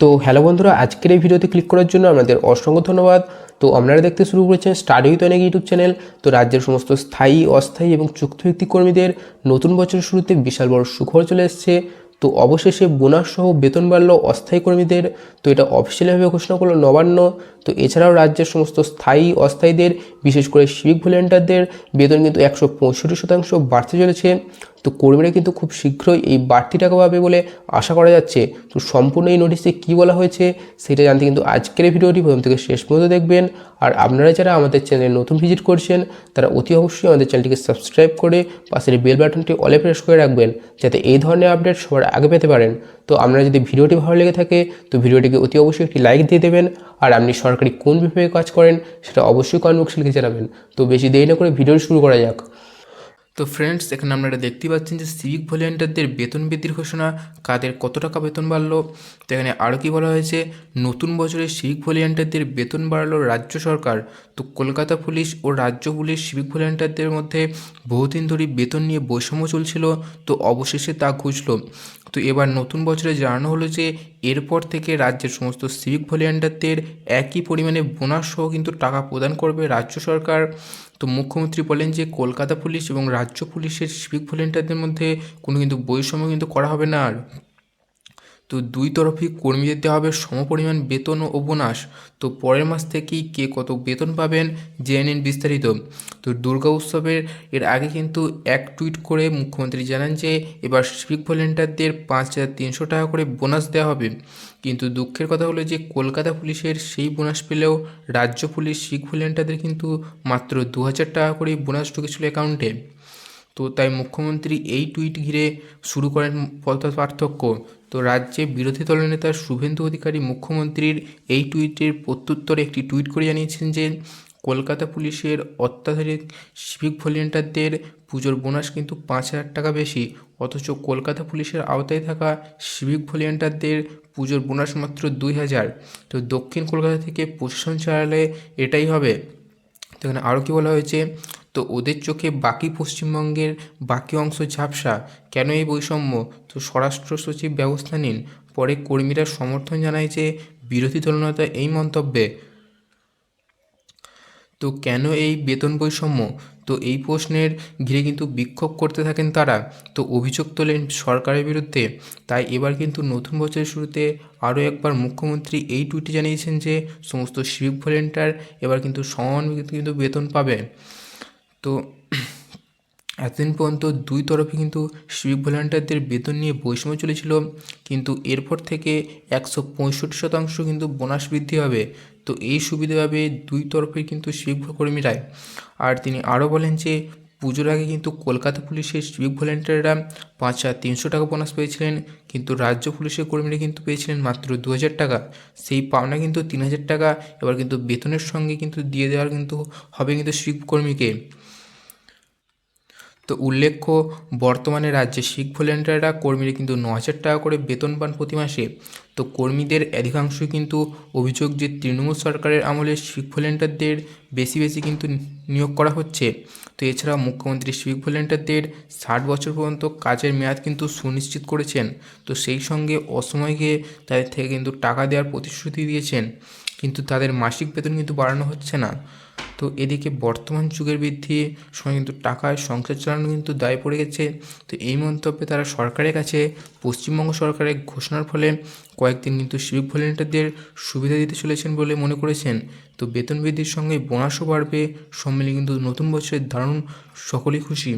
তো হ্যালো বন্ধুরা, আজকের এই ভিডিওতে ক্লিক করার জন্য আমাদের অসংখ্য ধন্যবাদ। তো আপনারা দেখতে শুরু করেছেন স্টাডি উইথ অনেক ইউটিউব চ্যানেল তো রাজ্যের সমস্ত স্থায়ী, অস্থায়ী এবং চুক্তিভিত্তিক কর্মীদের নতুন বছরের শুরুতে বিশাল বড় সুখবর চলে এসেছে। তো অবশেষে বোনাস সহ বেতন বাড়লো অস্থায়ী কর্মীদের। তো এটা অফিসিয়ালিভাবে ঘোষণা করল নবান্ন। তো এছাড়াও রাজ্যের সমস্ত স্থায়ী, অস্থায়ীদের, বিশেষ করে সিভিক ভলেন্টিয়ারদের বেতন কিন্তু একশো পঁয়ষট্টি শতাংশ বাড়তে চলেছে। তো কর্মীরা কিন্তু খুব শীঘ্রই এই বাড়তি টাকা পাবে বলে আশা করা যাচ্ছে। তো সম্পূর্ণ এই নোটিশে কী বলা হয়েছে সেটা জানতে কিন্তু আজকের ভিডিওটি প্রথম থেকে শেষ পর্যন্ত দেখবেন। আর আপনারা যারা আমাদের চ্যানেলে নতুন ভিজিট করছেন, তারা অতি অবশ্যই আমাদের চ্যানেলটিকে সাবস্ক্রাইব করে পাশের বেল বাটনটি অলে প্রেস করে রাখবেন, যাতে এই ধরনের আপডেট সবার আগে পেতে পারেন। তো আপনারা যদি ভিডিওটি ভালো লেগে থাকে, তো ভিডিওটিকে অতি অবশ্যই একটি লাইক দিয়ে দেবেন। আর আপনি সরকারি কোন বিভাগে কাজ করেন, সেটা অবশ্যই কমেন্ট বক্সে লিখে জানাবেন। তো বেশি দেরি না করে ভিডিও শুরু করা যাক। তো ফ্রেন্ডস এখানে আপনারা দেখতে পাচ্ছেন যে সিভিক ভলেন্টিয়ারদের বেতন বৃদ্ধির ঘোষণা, কাদের কত টাকা বেতন বাড়লো, তো এখানে আরও কী বলা হয়েছে, নতুন বছরে সিভিক ভলেন্টিয়ারদের বেতন বাড়ালো রাজ্য সরকার, তো কলকাতা পুলিশ ও রাজ্য পুলিশ সিভিক ভলেন্টিয়ারদের মধ্যে বহুদিন ধরে বেতন নিয়ে বৈষম্য চলছিল, তো অবশেষে তা ঘুচলো। তো এবার নতুন বছরে জানানো হলো যে এরপর থেকে রাজ্যের সমস্ত সিভিক ভলেন্টিয়ারদের একই পরিমাণে বোনাস সহ কিন্তু টাকা প্রদান করবে রাজ্য সরকার। তো মুখ্যমন্ত্রী বলেন যে কলকাতা পুলিশ এবং রাজ্য পুলিশের সিভিক ভলেন্টিয়ারদের মধ্যে কোনো কিন্তু বৈষম্য কিন্তু করা হবে না। আর তো দুই তরফই কর্মীদের দেওয়া হবে, সমপরিমাণ বেতন ও বোনাস। তো পরের মাস থেকেই কে কত বেতন পাবেন জেনে নিন বিস্তারিত। তো দুর্গা উৎসবের, এর আগে কিন্তু এক টুইট করে মুখ্যমন্ত্রী জানান যে, এবার সিভিক ভলেন্টিয়ারদের পাঁচ হাজার তিনশো টাকা করে বোনাস দেওয়া হবে। কিন্তু দুঃখের কথা হলো যে, কলকাতা পুলিশের সেই বোনাস পেলেও রাজ্য পুলিশ সিভিক ভলেন্টিয়ারদের কিন্তু মাত্র দু হাজার টাকা করে বোনাস ঢুকেছিল অ্যাকাউন্টে। তো তাই মুখ্যমন্ত্রী এই টুইট ঘিরে শুরু করেন পথ পার্থক্য। তো রাজ্যে বিরোধী দলনেতা শুভেন্দু অধিকারী মুখ্যমন্ত্রীর এই টুইটের প্রত্যুত্তরে একটি টুইট করে জানিয়েছেন যে, কলকাতা পুলিশের অত্যাধুনিক সিভিক ভলেন্টিয়ারদের পুজোর বোনাস কিন্তু পাঁচ হাজার টাকা বেশি। অথচ কলকাতা পুলিশের আওতায় থাকা সিভিক ভলেন্টিয়ারদের পুজোর বোনাস মাত্র দুই হাজার। তো দক্ষিণ কলকাতা থেকে প্রশাসন চালালে এটাই হবে। তো এখানে আরও কী বলা হয়েছে? তো ওদের চোখে বাকি পশ্চিমবঙ্গের বাকি অংশ ঝাপসা, কেন এই বৈষম্য? তো স্বরাষ্ট্র সচিব ব্যবস্থা নিন। পরে কর্মীরা সমর্থন জানায় যে বিরোধী দলনেতা এই মন্তব্যে। তো কেন এই বেতন বৈষম্য? তো এই প্রশ্নের ঘিরে কিন্তু বিক্ষোভ করতে থাকেন তারা। তো অভিযোগ তোলেন সরকারের বিরুদ্ধে। তাই এবার কিন্তু নতুন বছরের শুরুতে আরও একবার মুখ্যমন্ত্রী এই টুইটে জানিয়েছেন যে, সমস্ত সিভিক ভলেন্টিয়ার এবার কিন্তু সমান কিন্তু বেতন পাবে। তো এতদিন পর্যন্ত দুই তরফে কিন্তু সিভিক ভলেন্টিয়ারদের বেতন নিয়ে বৈষম্য চলেছিল, কিন্তু এরপর থেকে একশো পঁয়ষট্টি শতাংশ কিন্তু বোনাস বৃদ্ধি হবে। তো এই সুবিধা পাবে দুই তরফের কিন্তু সিভিক কর্মীরাই আর তিনি আরও বলেন যে, পুজোর আগে কিন্তু কলকাতা পুলিশের সিভিক ভলেন্টিয়াররা পাঁচ হাজার তিনশো টাকা বোনাস পেয়েছিলেন, কিন্তু রাজ্য পুলিশের কর্মীরা কিন্তু পেয়েছিলেন মাত্র দু হাজার টাকা। সেই পাওনা কিন্তু তিন হাজার টাকা, এবার কিন্তু বেতনের সঙ্গে কিন্তু দিয়ে দেওয়ার কিন্তু হবে কিন্তু সিভিক কর্মীকে। তো উল্লেখ্য, বর্তমানে রাজ্যে শিখ ভলেন্টিয়াররা কর্মীরা কিন্তু ন হাজার টাকা করে বেতন পান প্রতি মাসে। তো কর্মীদের অধিকাংশই কিন্তু অভিযোগ যে তৃণমূল সরকারের আমলে শিখ ভলেন্টিয়ারদের বেশি বেশি কিন্তু নিয়োগ করা হচ্ছে। তো এছাড়াও মুখ্যমন্ত্রী সিভিক ভলেন্টিয়ারদের ষাট বছর পর্যন্ত কাজের মেয়াদ কিন্তু সুনিশ্চিত করেছেন। তো সেই সঙ্গে অসময় গিয়ে তাদের থেকে কিন্তু টাকা দেওয়ার প্রতিশ্রুতি দিয়েছেন। কিন্তু তাদের মাসিক বেতন কিন্তু বাড়ানো হচ্ছে না। তো এদিকে বর্তমান যুগের বৃদ্ধি, সময় কিন্তু টাকায় সংসার চালানো কিন্তু দায় পড়ে গেছে। তো এই মন্তব্যে তারা সরকারের কাছে, পশ্চিমবঙ্গ সরকারের ঘোষণার ফলে কয়েকদিন কিন্তু সিভিক ভলেন্টিয়ারদের সুবিধা দিতে চলেছেন বলে মনে করেছেন। তো বেতন বৃদ্ধির সঙ্গে বোনাসও বাড়বে সম্মিলিত কিন্তু নতুন বছরের দারুণ, সকলেই খুশি।